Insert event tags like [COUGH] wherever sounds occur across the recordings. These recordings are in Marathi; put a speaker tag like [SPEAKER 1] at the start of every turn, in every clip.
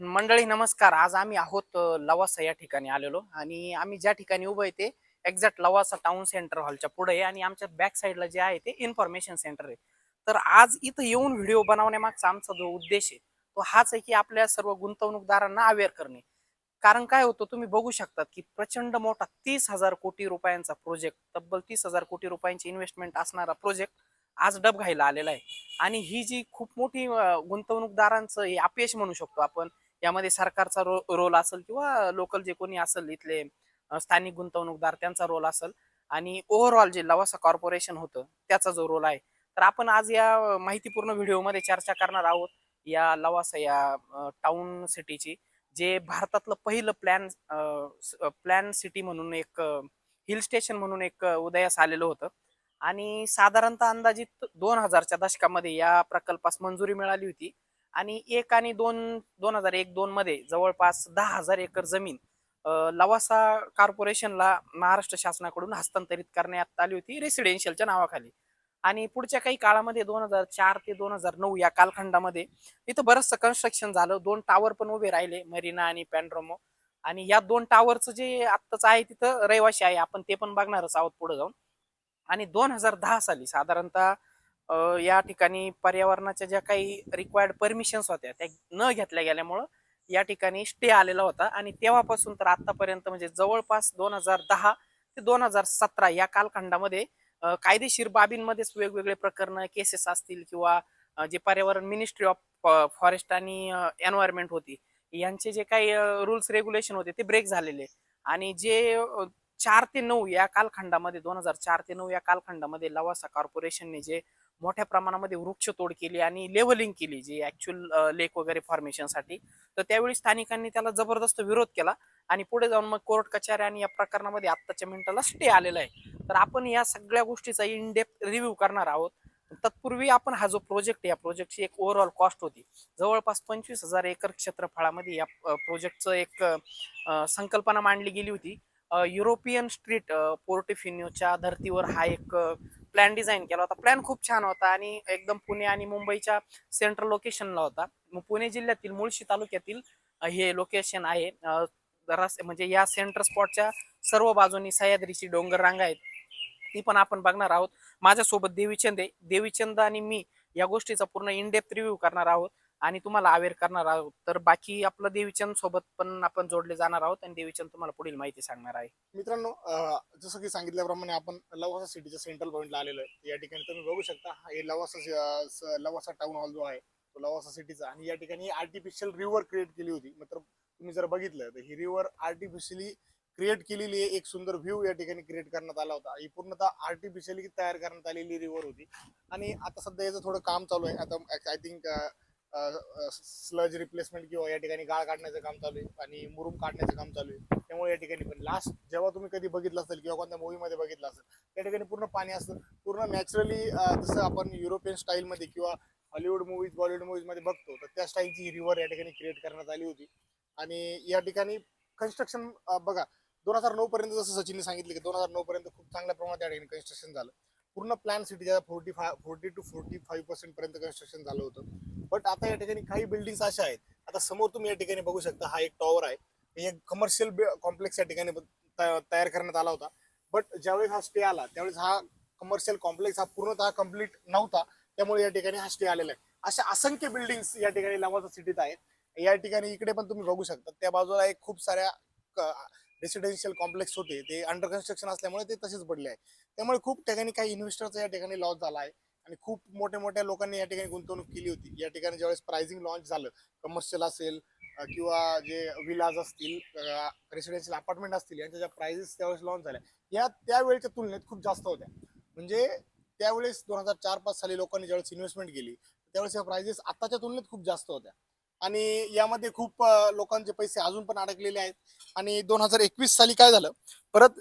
[SPEAKER 1] मंडळी नमस्कार. आज आम्ही आहोत लवासा या ठिकाणी आलेलो आणि आम्ही ज्या ठिकाणी उभं आहे ते एक्झॅक्ट लवासा टाउन सेंटर हॉलच्या पुढे आहे आणि आमच्या बॅक साईडला जे आहे ते इन्फॉर्मेशन सेंटर आहे. तर आज इथं येऊन व्हिडिओ बनवण्यामागचा आमचा जो उद्देश आहे तो हाच आहे की आपल्या सर्व गुंतवणूकदारांना अवेअर करणे. कारण काय होतं तुम्ही बघू शकतात की प्रचंड मोठा तीस हजार कोटी रुपयांचा प्रोजेक्ट तब्बल तीस हजार कोटी रुपयांची इन्व्हेस्टमेंट असणारा प्रोजेक्ट आज डब घायला आलेला आहे. आणि ही जी खूप मोठी गुंतवणूकदारांचं हे अपयश म्हणू शकतो आपण यामध्ये सरकारचा रो रोल असेल किंवा लोकल जे कोणी असेल इथले स्थानिक गुंतवणूकदार त्यांचा रोल असेल आणि ओव्हरऑल जे लवासा कॉर्पोरेशन होतं त्याचा जो रोल आहे. तर आपण आज या माहितीपूर्ण व्हिडिओमध्ये चर्चा करणार आहोत या लवासा या टाउन सिटीची जे भारतातलं पहिलं प्लॅन प्लॅन सिटी म्हणून एक हिल स्टेशन म्हणून एक उदयास आलेलं होतं. आणि साधारणतः अंदाजित दोन हजारच्या दशकामध्ये या प्रकल्पास मंजुरी मिळाली होती. आणि एक आणि दोन दोन हजार एक दोन मध्ये जवळपास दहा हजार एकर जमीन लवासा कॉर्पोरेशनला महाराष्ट्र शासनाकडून हस्तांतरित करण्यात आली होती रेसिडेन्शियलच्या नावाखाली. आणि पुढच्या काही काळामध्ये दोन हजार चार ते दोन हजार नऊ या कालखंडामध्ये इथं बरंचसं कन्स्ट्रक्शन झालं. दोन टावर पण उभे राहिले मरीना आणि पॅन्ड्रोमो आणि या दोन टावरचं जे आत्ताच आहे तिथं रहिवाशी आहे. आपण ते पण बघणारच आहोत पुढे जाऊन. आणि दोन हजार दहा साली साधारणतः या ठिकाणी पर्यावरणाच्या ज्या काही रिक्वायर्ड परमिशन्स होत्या त्या न घेतल्या गेल्यामुळं या ठिकाणी स्टे आलेला होता. आणि तेव्हापासून तर आतापर्यंत म्हणजे जवळपास दोन हजार दहा ते दोन हजार सतरा या कालखंडामध्ये कायदेशीर बाबींमध्येच वेगवेगळे प्रकरण केसेस असतील किंवा जे पर्यावरण मिनिस्ट्री ऑफ फॉरेस्ट आणि एन्व्हायरमेंट होती यांचे जे काही रुल्स रेग्युलेशन होते ते ब्रेक झालेले. आणि जे चार ते नऊ या कालखंडामध्ये दोन हजार चार ते नऊ या कालखंडामध्ये लवासा कॉर्पोरेशनने जे मोठ्या प्रमाणामध्ये वृक्षतोड केली आणि लेव्हलिंग केली जी ऍक्च्युअल लेक वगैरे फॉर्मेशनसाठी तर त्यावेळी स्थानिकांनी त्याला जबरदस्त विरोध केला आणि पुढे जाऊन मग कोर्ट कचेऱ्या आणि या प्रकरणामध्ये आत्ताच्या मिनिटाला स्टे आलेला आहे. तर आपण या सगळ्या गोष्टीचा इन रिव्ह्यू करणार आहोत. तत्पूर्वी आपण हा जो प्रोजेक्ट या प्रोजेक्टची एक ओव्हरऑल कॉस्ट होती. जवळपास पंचवीस हजार एकर क्षेत्रफळामध्ये या प्रोजेक्टचं एक संकल्पना मांडली गेली होती. युरोपियन स्ट्रीट अ, पोर्टिफिनिओच्या धर्तीवर हा एक प्लॅन डिझाईन केला होता. प्लॅन खूप छान होता आणि एकदम पुणे आणि मुंबईच्या सेंट्रल लोकेशनला होता. मग पुणे जिल्ह्यातील मुळशी तालुक्यातील हे लोकेशन आहे. म्हणजे या सेंटर स्पॉटच्या सर्व बाजूनी सह्याद्रीची डोंगर रांग आहेत. ती पण आपण बघणार आहोत. माझ्यासोबत देवीचंद आहे. देवीचंद आणि मी या गोष्टीचा पूर्ण इनडेप्थ रिव्ह्यू करणार आहोत. आणि तुम्हाला अवेअर करणार आहोत. तर बाकी आपलं देवीचंद सोबत पण आपण जोडले जाणार आहोत आणि देवीचंद तुम्हाला पुढील माहिती सांगणार आहे.
[SPEAKER 2] मित्रांनो जसं की सांगितल्याप्रमाणे आपण लवासा सिटीच्या सेंट्रल पॉईंटला आलेलो आहे. या ठिकाणी तुम्ही बघू शकता हे लवासा लवासा टाउन हॉल जो आहे तो लवासा सिटीचा आणि या ठिकाणी आर्टिफिशियल रिव्हर क्रिएट केली होती. मात्र तुम्ही जर बघितलं तर ही रिव्हर आर्टिफिशियली क्रिएट केलेली एक सुंदर व्ह्यू या ठिकाणी क्रिएट करण्यात आला होता. ही पूर्णतः आर्टिफिशियली तयार करण्यात आलेली रिव्हर होती. आणि आता सध्या याचं थोडं काम चालू आहे. आता आय थिंक स्लज रिप्लेसमेंट किंवा या ठिकाणी गाळ काढण्याचं काम चालू आहे आणि मुरुम काढण्याचं काम चालू आहे. त्यामुळे या ठिकाणी पण लास्ट जेव्हा तुम्ही कधी बघितलं असेल किंवा कोणत्या मूवीमध्ये बघितलं असेल त्या ठिकाणी पूर्ण पाणी असतं. पूर्ण नॅचरली जसं आपण युरोपियन स्टाईलमध्ये किंवा हॉलिवूड मूवीज बॉलिवूड मूवीजमध्ये बघतो तर त्या स्टाईलची ही रिव्हर या ठिकाणी क्रिएट करण्यात आली होती. आणि या ठिकाणी कन्स्ट्रक्शन बघा दोन हजार नऊ पर्यंत जसं सचिनने सांगितलं की दोन हजार नऊ पर्यंत खूप चांगल्या प्रमाणात या ठिकाणी कन्स्ट्रक्शन झालं. पूर्ण प्लॅन सिटीच्या forty five forty two forty five percent पर्यंत कन्स्ट्रक्शन झालं होतं. बट आता या ठिकाणी काही बिल्डिंग्स अशा आहेत. आता समोर तुम्ही या ठिकाणी बघू शकता हा एक टॉवर आहे. हे एक कमर्शियल कॉम्प्लेक्स या ठिकाणी तयार करण्यात आला होता. बट ज्यावेळेस हा स्टे आला त्यावेळेस हा कमर्शियल कॉम्प्लेक्स हा पूर्णतः कंप्लीट नव्हता. त्यामुळे या ठिकाणी हा स्टे आलेला आहे. अशा असंख्य बिल्डिंग्स या ठिकाणी लवासा सिटीत आहेत. या ठिकाणी इकडे पण तुम्ही बघू शकता. त्या बाजूला एक खूप साऱ्या रेसिडेन्शियल कॉम्प्लेक्स होते. ते अंडर कन्स्ट्रक्शन असल्यामुळे ते तसेच पडले आहे. त्यामुळे खूप ठिकाणी काही इन्व्हेस्टरचा या ठिकाणी लॉस झाला आहे. आणि खूप मोठ्या मोठ्या लोकांनी या ठिकाणी गुंतवणूक केली होती. या ठिकाणी ज्यावेळेस प्राइसिंग लॉन्च झालं कमर्शियल असेल किंवा जे विलाज असतील रेसिडेन्शियल अपार्टमेंट असतील यांच्या ज्या प्राइसेस त्यावेळेस लॉन्च झाल्या या त्यावेळेच्या तुलनेत खूप जास्त होत्या. म्हणजे त्यावेळेस दोन हजार चार पाच साली लोकांनी ज्यावेळेस इन्व्हेस्टमेंट केली त्यावेळेस या प्राइसेस आताच्या तुलनेत खूप जास्त होत्या. आणि यामध्ये खूप लोकांचे पैसे अजून पण अडकलेले आहेत. आणि दोन हजार एकवीस साली काय झालं? परत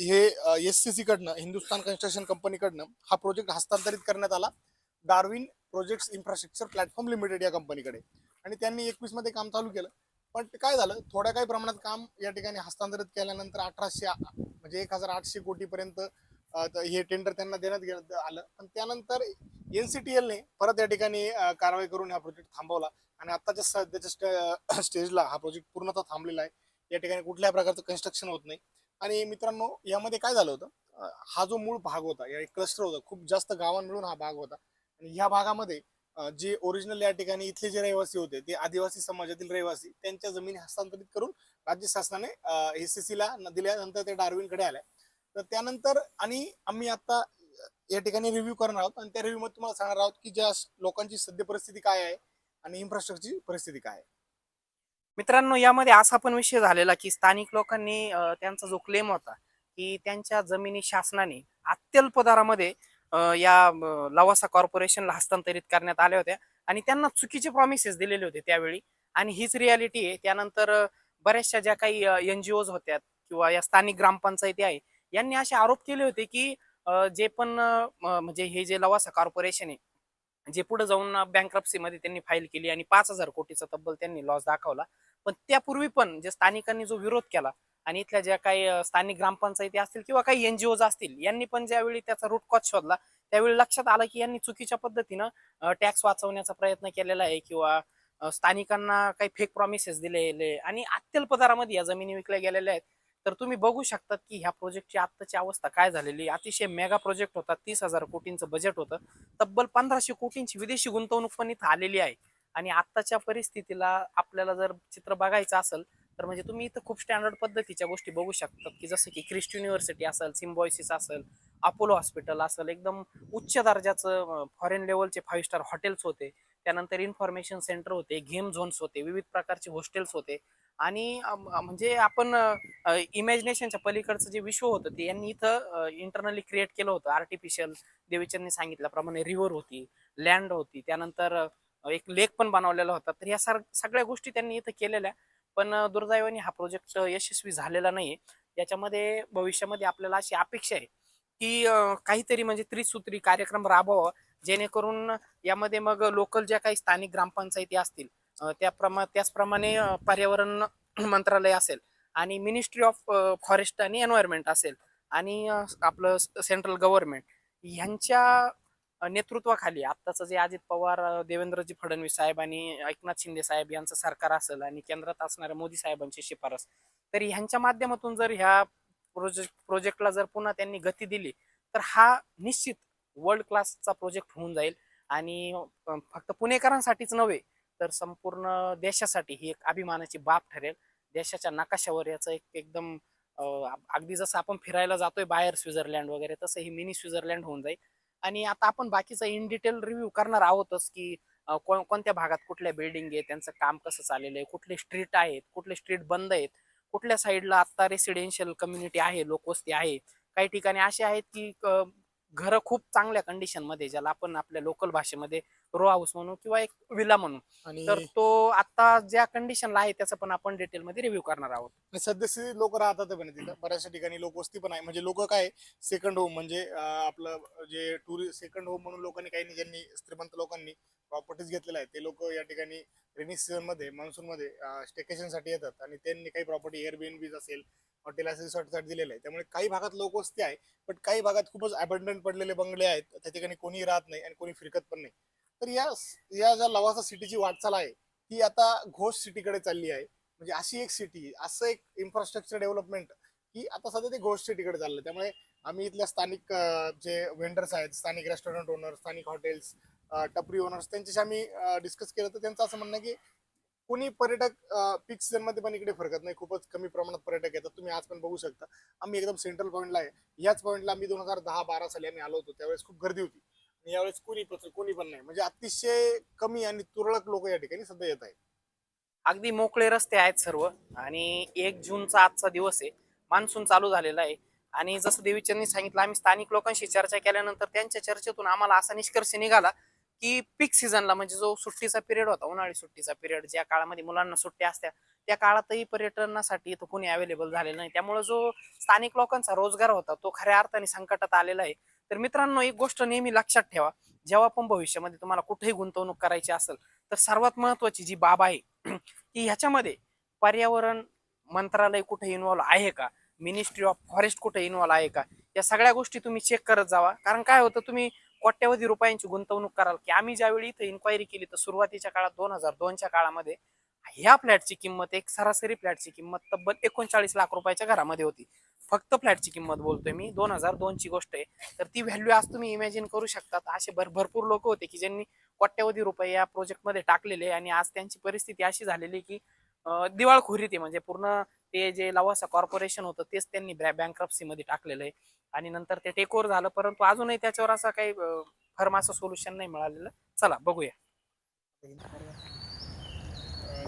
[SPEAKER 2] हे एस सी सी कडनं हिंदुस्थान कन्स्ट्रक्शन कंपनीकडनं हा प्रोजेक्ट हस्तांतरित करण्यात आला. Darwin projects infrastructure platform limited या कंपनीकडे. आणि त्यांनी एकवीसमध्ये काम चालू केलं. पण काय झालं? थोड्या काही प्रमाणात काम या ठिकाणी हस्तांतरित केल्यानंतर अठराशे म्हणजे एक हजार आठशे कोटीपर्यंत हे टेंडर त्यांना देण्यात गे- आलं. पण त्यानंतर एनसीटीएलने परत या ठिकाणी कारवाई करून हा प्रोजेक्ट थांबवला. आणि आत्ताच्या सध्याच्या स्टे- स्टेजला हा प्रोजेक्ट पूर्णतः थांबलेला आहे. या ठिकाणी कुठल्याही प्रकारचं कन्स्ट्रक्शन होत नाही. आणि मित्रांनो यामध्ये काय झालं होतं? हा जो मूळ भाग होता या क्लस्टर होता खूप जास्त गावां मिळून हा भाग होता. आणि ह्या भागामध्ये जे ओरिजिनल या ठिकाणी इथले जे रहिवासी होते ते आदिवासी समाजातील रहिवासी त्यांच्या जमिनी हस्तांतरित करून राज्य शासनाने एस सी ला दिल्यानंतर ते डार्विनकडे आल्या. तर त्यानंतर आणि आम्ही आता या ठिकाणी रिव्ह्यू करणार आहोत. आणि त्या रिव्ह्यू मध्ये तुम्हाला सांगणार आहोत की ज्या लोकांची सद्य परिस्थिती काय आहे आणि इन्फ्रास्ट्रक्चरची परिस्थिती काय आहे.
[SPEAKER 1] मित्रांनो यामध्ये असा पण विषय झालेला की स्थानिक लोकांनी त्यांचा जो क्लेम होता की त्यांच्या जमिनी शासनाने अत्यल्प दरामध्ये या लवासा कॉर्पोरेशनला हस्तांतरित करण्यात आल्या होत्या. आणि त्यांना चुकीचे प्रॉमिसेस दिलेले होते त्यावेळी. आणि हीच रियालिटी आहे. त्यानंतर बऱ्याचशा ज्या काही एनजीओज होत्या किंवा या स्थानिक ग्रामपंचायती आहे यांनी असे आरोप केले होते की जे पण म्हणजे हे जे लवासा कॉर्पोरेशन आहे जे पुढे जाऊन बँक्रप्सी मध्ये त्यांनी फाईल केली आणि पाच हजार कोटीचा तब्बल त्यांनी लॉस दाखवला. पण त्यापूर्वी पण जे स्थानिकांनी जो विरोध केला आणि इथल्या ज्या काही स्थानिक ग्रामपंचायती असतील किंवा काही एनजीओज असतील यांनी पण ज्यावेळी त्याचा रूट कॉज शोधला त्यावेळी लक्षात आलं की यांनी चुकीच्या पद्धतीनं टॅक्स वाचवण्याचा प्रयत्न केलेला आहे किंवा स्थानिकांना काही फेक प्रॉमिसेस दिलेले आणि अत्यल्प दरामध्ये या जमिनी विकल्या गेलेल्या आहेत. तर तुम्ही बघू शकतात की ह्या प्रोजेक्टची आत्ताची अवस्था काय झालेली आहे. अतिशय मेगा प्रोजेक्ट होता तीस हजार कोटींचं बजेट होतं. तब्बल पंधराशे कोटींची विदेशी गुंतवणूक पण इथं आलेली आहे. आणि आत्ताच्या परिस्थितीला आपल्याला जर चित्र बघायचं असेल तर म्हणजे तुम्ही इथं खूप स्टँडर्ड पद्धतीच्या गोष्टी बघू शकतात की जसं की क्रिस्ट युनिव्हर्सिटी असेल सिम्बॉयसिस असेल अपोलो हॉस्पिटल असेल एकदम उच्च दर्जाचं फॉरेन लेवलचे फाईव्ह स्टार हॉटेल्स होते. त्यानंतर इन्फॉर्मेशन सेंटर होते गेम झोन्स होते विविध प्रकारचे हॉस्टेल्स होते. आणि म्हणजे आपण इमॅजिनेशनच्या पलीकडचं जे विश्व होतं ते यांनी इथं इंटरनली क्रिएट केलं होतं. आर्टिफिशियल देवीचंदनी सांगितल्याप्रमाणे रिव्हर होती लँड होती त्यानंतर एक लेक पण बनवलेला होता. तर या सगळ्या गोष्टी त्यांनी इथं केलेल्या पण दुर्दैवाने हा प्रोजेक्ट यशस्वी झालेला नाही याच्यामध्ये भविष्यामध्ये आपल्याला अशी अपेक्षा आहे की काहीतरी म्हणजे त्रिसूत्री कार्यक्रम राबवावा जेणेकरून यामध्ये मग लोकल ज्या काही स्थानिक ग्रामपंचायती असतील त्याप्रमा त्याचप्रमाणे पर्यावरण [CLEARS THROAT] मंत्रालय असेल आणि मिनिस्ट्री ऑफ फॉरेस्ट आणि एन्व्हायरमेंट असेल आणि आपलं सेंट्रल गव्हर्नमेंट ह्यांच्या नेतृत्वाखाली आत्ताचं जे अजित पवार देवेंद्रजी फडणवीस साहेब आणि एकनाथ शिंदे साहेब यांचं सरकार असेल आणि केंद्रात असणाऱ्या मोदी साहेबांची शिफारस तर ह्यांच्या माध्यमातून जर ह्या प्रोजेक्ट प्रोजेक्टला जर पुन्हा त्यांनी गती दिली तर हा निश्चित वर्ल्ड क्लासचा प्रोजेक्ट होऊन जाईल आणि फक्त पुणेकरांसाठीच नव्हे तर संपूर्ण देशासाठी ही एक अभिमानाची बाब ठरेल. देशाच्या नकाशावर याचं एक एकदम अगदी जसं आपण फिरायला जातोय बाहेर स्वित्झर्लंड वगैरे तसं ही मिनी स्वित्झर्लंड होऊन जाईल. आणि आता आपण बाकीचा इन डिटेल रिव्ह्यू करणार आहोतच की कोण- कोणत्या भागात कुठल्या बिल्डिंग आहे त्यांचं काम कसं चाललेलं आहे कुठले स्ट्रीट आहेत कुठले स्ट्रीट बंद आहेत कुठल्या साईडला आत्ता रेसिडेन्शियल कम्युनिटी आहे लोकवस्ती आहे. काही ठिकाणी असे आहेत की घरं खूप चांगल्या कंडिशनमध्ये ज्याला आपण आपल्या लोकल भाषेमध्ये रो हाऊस म्हणू किंवा एक विला म्हणू.
[SPEAKER 2] आणि
[SPEAKER 1] तर तो आता ज्या कंडिशनला आहे त्याचा पण आपण डिटेल मध्ये रिव्ह्यू करणार आहोत.
[SPEAKER 2] आणि लोक राहतात पण तिथं. बऱ्याचशा ठिकाणी लोकवस्ती पण आहे. म्हणजे लोक काय सेकंड होम म्हणजे अं, आपलं जे टुरिस्ट सेकंड होम म्हणून लोकांनी काही नाही ज्यांनी श्रीमंत लोकांनी प्रॉपर्टीज घेतलेल्या आहेत ते लोक या ठिकाणी रेनी सीझनमध्ये मान्सून मध्ये स्टेकेशनसाठी येतात. आणि त्यांनी काही प्रॉपर्टी एअरबीएनबीज असेल हॉटेल असेल साठी दिलेलं आहे. त्यामुळे काही भागात लोकवस्ती आहे पण काही भागात खूपच अबंडंट पडलेले बंगले आहेत. त्या ठिकाणी कोणी राहत नाही आणि कोणी फिरकत पण नाही. तर या या ज्या लवासा सिटीची वाटचाल आहे ती आता घोष सिटीकडे चालली आहे. म्हणजे अशी एक सिटी असं एक इन्फ्रास्ट्रक्चर डेव्हलपमेंट की आता सध्या ते घोष सिटीकडे चाललं त्यामुळे आम्ही इथल्या स्थानिक जे वेंडर्स आहेत स्थानिक रेस्टॉरंट ओनर स्थानिक हॉटेल्स टपरी ओनर्स त्यांच्याशी आम्ही डिस्कस केलं तर त्यांचं असं म्हणणं की कोणी पर्यटक पीक सीझनमध्ये पण इकडे फरकत नाही. खूपच कमी प्रमाणात पर्यटक येतात. तुम्ही आज पण बघू शकता. आम्ही एकदम सेंट्रल पॉईंटला आहे. याच पॉईंटला आम्ही दोन हजार दहा बारा साली आम्ही आलो होतो. त्यावेळेस खूप गर्दी होती. आणि यावेळेस कोणी पत्र कोणी पण नाही. म्हणजे अतिशय कमी आणि तुरळक लोक या ठिकाणी सध्या येत आहेत.
[SPEAKER 1] अगदी मोकळे रस्ते आहेत सर्व. आणि एक जूनचा आजचा दिवस आहे. मान्सून चालू झालेला आहे. आणि जसं देवीचंदनी सांगितलं आम्ही स्थानिक लोकांशी चर्चा केल्यानंतर त्यांच्या चर्चेतून आम्हाला असा निष्कर्ष निघाला की पीक सीझनला म्हणजे जो सुट्टीचा पिरियड होता उन्हाळी सुट्टीचा पिरियड ज्या काळामध्ये मुलांना सुट्ट्या असत्या त्या काळातही पर्यटनासाठी इथं कोणी अवेलेबल झालेलं नाही. त्यामुळे जो स्थानिक लोकांचा रोजगार होता तो खऱ्या अर्थाने संकटात आलेला आहे. तर मित्रांनो एक गोष्ट नेहमी लक्षात ठेवा. जेव्हा पण भविष्यामध्ये तुम्हाला कुठेही गुंतवणूक करायची असेल तर सर्वात महत्वाची जी बाब आहे [CLEARS THROAT] की ह्याच्यामध्ये पर्यावरण मंत्रालय कुठे इन्व्हॉल्व आहे का? मिनिस्ट्री ऑफ फॉरेस्ट कुठे इन्व्हॉल्व आहे का? या सगळ्या गोष्टी तुम्ही चेक करत जावा. कारण काय होतं तुम्ही कोट्यवधी रुपयांची गुंतवणूक कराल. की आम्ही ज्यावेळी इथं इन्क्वायरी केली तर सुरुवातीच्या काळात दोन हजार दोनच्या काळामध्ये ह्या फ्लॅटची किंमत एक सरासरी फ्लॅटची किंमत तब्बल एकोणचाळीस लाख रुपयाच्या घरामध्ये होती. फक्त फ्लॅटची किंमत बोलतोय मी. दोन हजार दोनची गोष्ट आहे. तर ती व्हॅल्यू आज तुम्ही इमॅजिन करू शकतात. असे भर भरपूर लोक होते की ज्यांनी कोट्यवधी रुपये या प्रोजेक्टमध्ये टाकलेले आणि आज त्यांची परिस्थिती अशी झालेली की दिवाळखोरी ते म्हणजे पूर्ण ते जे लवासा कॉर्पोरेशन होतं तेच त्यांनी बँक्रप्सीमध्ये टाकलेलं आहे. आणि नंतर ते टेक ओव्हर झालं. परंतु अजूनही त्याच्यावर असा काही फर्म असं सोल्युशन नाही मिळालेलं. चला बघूया.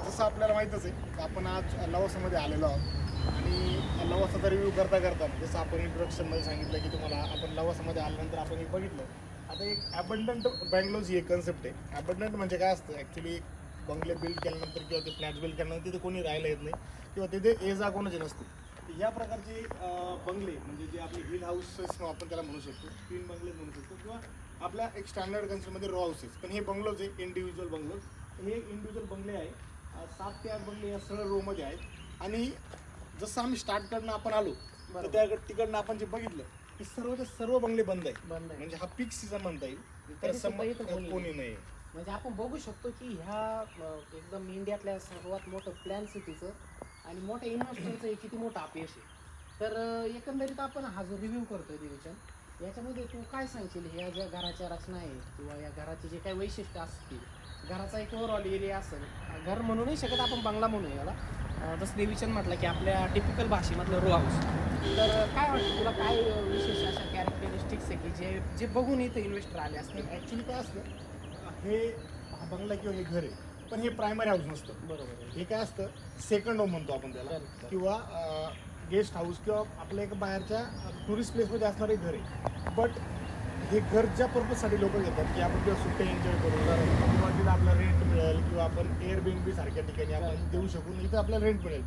[SPEAKER 2] जसं आपल्याला माहितच आहे आपण आज लवासामध्ये आलेलो आहोत. आणि लवासाचा रिव्ह्यू करता करता जसं आपण इंट्रोडक्शनमध्ये सांगितलं की तुम्हाला आपण लवासामध्ये आल्यानंतर आपण हे बघितलं. आता एक ॲबंडंट बँगलोज ही एक कन्सेप्ट आहे. ॲबंडंट म्हणजे काय असतं? ॲक्च्युली बंगले बिल्ड केल्यानंतर किंवा ते फ्लॅट बिल्ड केल्यानंतर तिथे कोणी राहायला येत नाही किंवा तिथे ए जा कोणाची नसते. या प्रकारचे बंगले म्हणजे जे आपले हिल हाऊसेस आपण त्याला म्हणू शकतो तीन बंगले म्हणू शकतो किंवा आपल्या एक स्टँडर्ड कन्सेप्टमध्ये रॉ हाऊसेस पण हे बंगलोज आहे इंडिव्हिज्युअल बंगलोज हे इंडिव्हिज्युअल बंगले आहे. सात ते आठ बंगले या सरळ रोमध्ये आहेत. आणि जसं आम्ही स्टार्ट करणं आपण आलो तर. त्या तिकडनं आपण जे बघितलं की सर्वचे सर्व बंगले बंद आहे
[SPEAKER 1] बंद आहे.
[SPEAKER 2] म्हणजे हा पीक सीझन म्हणता येईल. तर
[SPEAKER 1] सुद्धा कोणी
[SPEAKER 2] कोणी नाही.
[SPEAKER 1] म्हणजे आपण बघू शकतो की ह्या अं, एकदम इंडियातल्या सर्वात मोठं प्लॅन सिटीचं आणि मोठ्या इन्व्हेस्टरचं हे किती मोठं अपयश आहे. तर अं, एकंदरीत आपण हा जो रिव्ह्यू करतोय दिवेशन याच्यामध्ये तू काय सांगशील? ह्या ज्या घराच्या रचना आहे किंवा या घराचे जे काही वैशिष्ट्य असतील घराचा एक ओव्हरऑल एरिया असेल घर म्हणू नाही शकत आपण बंगला म्हणू याला जसं देवीचंद म्हटलं की आपल्या टिपिकल भाषेमधलं रो हाऊस तर काय वाटतं तुला काय विशेष अशा कॅरेक्टरिस्टिक्स आहे की जे जे बघून इथं इन्व्हेस्टर आले असतील?
[SPEAKER 2] ऍक्च्युली काय असतं हे हा बंगला किंवा हे घर आहे पण हे प्रायमरी हाऊस नसतं.
[SPEAKER 1] बरोबर
[SPEAKER 2] हे काय असतं सेकंड होम म्हणतो आपण त्याला. किंवा गेस्ट हाऊस किंवा आपल्या एक बाहेरच्या टुरिस्ट प्लेसमध्ये असणारे घर आहे. बट हे घर ज्या पर्पजसाठी लोक घेतात की आपण किंवा सुट्टे एन्जॉय करू. किंवा तिथं आपल्याला रेंट मिळेल किंवा आपण एअर बी सारख्या ठिकाणी आपण देऊ शकू इथं आपल्याला रेंट मिळेल.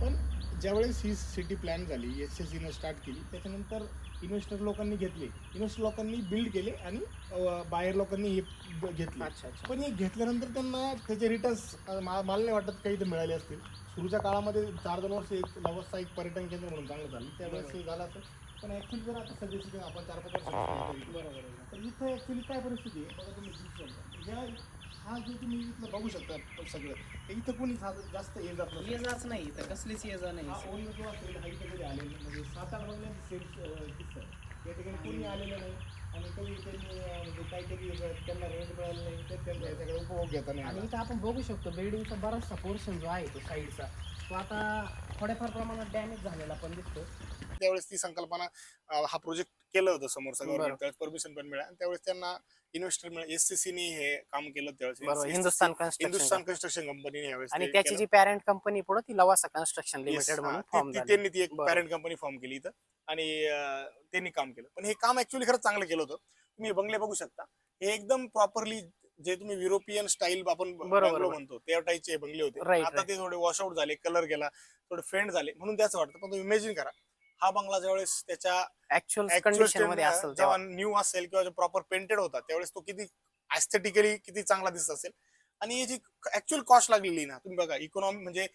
[SPEAKER 2] पण ज्यावेळेस ही सिटी प्लॅन झाली एस एस सीनं स्टार्ट केली त्याच्यानंतर इन्व्हेस्टर लोकांनी घेतले. इन्व्हेस्टर लोकांनी बिल्ड केले आणि बाहेर लोकांनी हे घेतले.
[SPEAKER 1] अच्छा अच्छा.
[SPEAKER 2] पण हे घेतल्यानंतर त्यांना त्याचे रिटर्न्स मला नाही वाटत काही ते मिळाले असतील. सुरूच्या काळामध्ये चार दोन वर्ष एक लवसचा एक पर्यटन केंद्र म्हणून चांगलं झालं त्यावेळेस हे झालं असेल पण ॲक्च्युली जर आता सध्याची आपण चार पाच वर्ष बरोबर आहे तर इथं ॲक्च्युली काय परिस्थिती आहे बघा तुम्ही या हा जो तुम्ही इथलं बघू शकता प- सगळं हे इथं कोणी जास्त ये जात नसतं.
[SPEAKER 1] ये जाच नाही तर कसलीच ये जा
[SPEAKER 2] हा
[SPEAKER 1] नाही
[SPEAKER 2] ओन जो असेल हा इथं कधी आलेलं नाही. म्हणजे सात आठ बंगल्यांचे सेल्स दिसतात या ठिकाणी कोणी आलेलं नाही आणि कधी त्यांनी म्हणजे काहीतरी त्यांना रेंट मिळालं नाही तर त्यांचा याच्याकडे उपभोग घेता नाही
[SPEAKER 1] आणि. इथं आपण बघू शकतो बिल्डिंगचा बराचसा पोर्शन जो आहे तो साईडचा तो आता थोड्याफार प्रमाणात डॅमेज झालेला पण दिसतो
[SPEAKER 2] त्यावेळेस ती संकल्पना अं, हा प्रोजेक्ट केलं होतं समोरचा. गव्हर्नमेंट त्यावेळेस परमिशन पण मिळालं. आणि त्यावेळेस त्यांना इन्व्हेस्टर मिळालं. एस सी सीनी हे काम केलं
[SPEAKER 1] बरोबर.
[SPEAKER 2] त्यावेळेस
[SPEAKER 1] हिंदुस्थान कन्स्ट्रक्शन
[SPEAKER 2] हिंदुस्थान कन्स्ट्रक्शन कंपनीने यावेळेस
[SPEAKER 1] आणि
[SPEAKER 2] ते
[SPEAKER 1] त्याची
[SPEAKER 2] केलं.
[SPEAKER 1] जी पॅरेंट कंपनी पुढे ती लवासा कन्स्ट्रक्शन
[SPEAKER 2] Yes,
[SPEAKER 1] लिमिटेड
[SPEAKER 2] हा,
[SPEAKER 1] म्हणून
[SPEAKER 2] ती-
[SPEAKER 1] फॉर्म
[SPEAKER 2] ती-
[SPEAKER 1] झाली.
[SPEAKER 2] त्यांनी ती एक. पॅरेंट कंपनी फॉर्म केली इथं. आणि अं, त्यांनी काम केलं. पण हे काम ऍक्च्युली खरंच चांगलं केलं होतं. तुम्ही हे बंगले बघू शकता. हे एकदम प्रॉपरली जे तुम्ही युरोपियन स्टाईल आपण
[SPEAKER 1] बरोबर,
[SPEAKER 2] बंगलो
[SPEAKER 1] बरोबर.
[SPEAKER 2] म्हणतो त्या टाईपचे बंगले होते.
[SPEAKER 1] Right,
[SPEAKER 2] आता
[SPEAKER 1] right.
[SPEAKER 2] ते थोडे वॉशआउट झाले कलर गेला थोडे फेंड झाले म्हणून त्याच वाटतं. पण तुम्ही इमेजिन करा हा बंगला ज्यावेळेस त्याच्या
[SPEAKER 1] ऍक्च्युअल
[SPEAKER 2] जेव्हा न्यू असेल किंवा प्रॉपर पेंटेड होता त्यावेळेस तो किती ऍस्थेटिकली किती चांगला दिसत असेल. आणि याची ऍक्च्युअल कॉस्ट लागलेली ना तुम्ही बघा इकॉनॉमी म्हणजे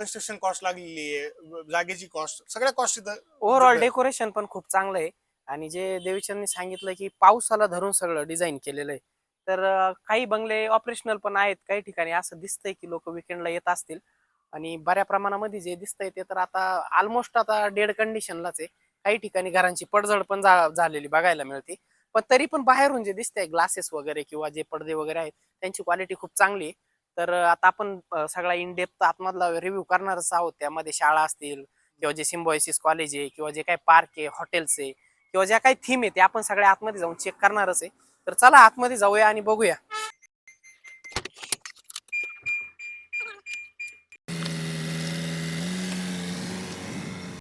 [SPEAKER 2] कन्स्ट्रक्शन कॉस्ट लागलेली आहे जागेची कॉस्ट सगळ्या कॉस्ट इथं
[SPEAKER 1] ओव्हरऑल डेकोरेशन पण खूप चांगलं आहे. आणि जे देवीचंदनी सांगितलं की पावसाला धरून सगळं डिझाईन केलेलं आहे. तर काही बंगले ऑपरेशनल पण आहेत काही ठिकाणी असं दिसतंय की लोक विकेंडला येत असतील. आणि बऱ्या प्रमाणामध्ये जे दिसतंय ते तर आता ऑलमोस्ट आता डेड कंडिशनलाच आहे. काही ठिकाणी घरांची पडझड पण झालेली बघायला मिळते. पण तरी पण बाहेरून जे दिसतंय ग्लासेस वगैरे किंवा जे पडदे वगैरे आहेत त्यांची क्वालिटी खूप चांगली आहे. तर आता आपण सगळा इन डेप्थ आतमधला रिव्ह्यू करणारच आहोत. त्यामध्ये शाळा असतील किंवा जे सिम्बॉयसिस कॉलेज आहे किंवा जे काही पार्क आहे हॉटेल्स आहे किंवा ज्या काही थीम आहे ते आपण सगळ्या आतमध्ये जाऊन चेक करणारच आहे. तर चला आतमध्ये जाऊया आणि बघूया.